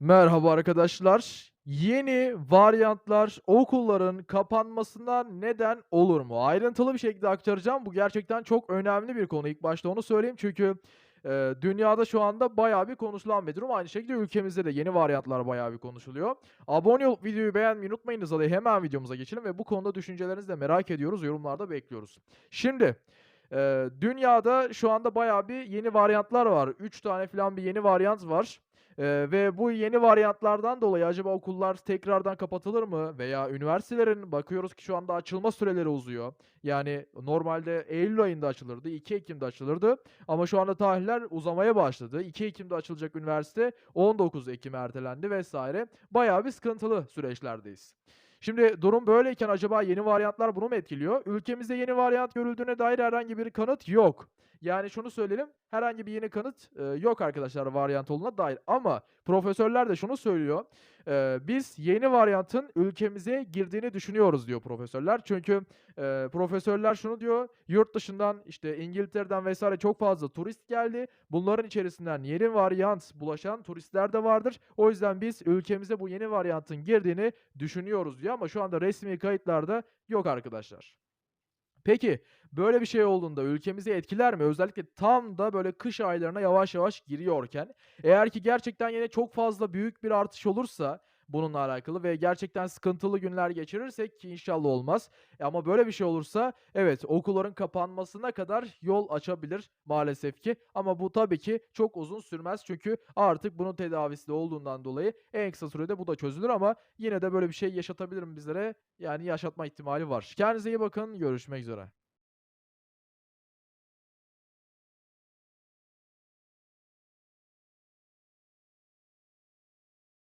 Merhaba arkadaşlar. Yeni varyantlar okulların kapanmasına neden olur mu? Ayrıntılı bir şekilde aktaracağım. Bu gerçekten çok önemli bir konu. İlk başta onu söyleyeyim çünkü eee, dünyada şu anda bayağı bir konuşulan bir durum. Aynı şekilde ülkemizde de yeni varyantlar bayağı bir konuşuluyor. Abone olup videoyu beğenmeyi unutmayınız. Hadi hemen videomuza geçelim ve bu konuda düşüncelerinizi de merak ediyoruz. Yorumlarda bekliyoruz. Şimdi eee, dünyada şu anda bayağı bir yeni varyantlar var. 3 tane falan bir yeni varyant var. Eee, ve bu yeni varyantlardan dolayı acaba okullar tekrardan kapatılır mı? Veya üniversitelerin bakıyoruz ki şu anda açılma süreleri uzuyor. Yani normalde eylül ayında açılırdı, 2 Ekim'de açılırdı ama şu anda tarihler uzamaya başladı. 2 Ekim'de açılacak üniversite 19 Ekim'e ertelendi vs. Bayağı bir sıkıntılı süreçlerdeyiz. Şimdi durum böyleyken acaba yeni varyantlar bunu mu etkiliyor? Ülkemizde yeni varyant görüldüğüne dair herhangi bir kanıt yok. Yani şunu söyleyelim, herhangi bir yeni kanıt, eee, yok arkadaşlar varyant olduğuna dair ama profesörler de şunu söylüyor, eee, "Biz yeni varyantın ülkemize girdiğini düşünüyoruz." diyor profesörler. Çünkü, eee, profesörler şunu diyor, "Yurt dışından, işte, İngiltere'den vs. çok fazla turist geldi. Bunların içerisinden yeni varyant bulaşan turistler de vardır. O yüzden biz ülkemize bu yeni varyantın girdiğini düşünüyoruz." diyor ama şu anda resmî kayıtlarda yok arkadaşlar. Peki, böyle bir şey olduğunda ülkemizi etkiler mi? Özellikle tam da böyle kış aylarına yavaş yavaş giriyorken. Eğer ki gerçekten yine çok fazla büyük bir artış olursa bununla alakalı ve gerçekten sıkıntılı günler geçirirsek ki inşallah olmaz. E, ama böyle bir şey olursa evet, okulların kapanmasına kadar yol açabilir maalesef ki. Ama bu tabii ki çok uzun sürmez. Çünkü artık bunun tedavisi de olduğundan dolayı en kısa sürede bu da çözülür ama yine de böyle bir şey yaşatabilir mi bizlere? Yani yaşatma ihtimali var. Kendinize iyi bakın, görüşmek üzere.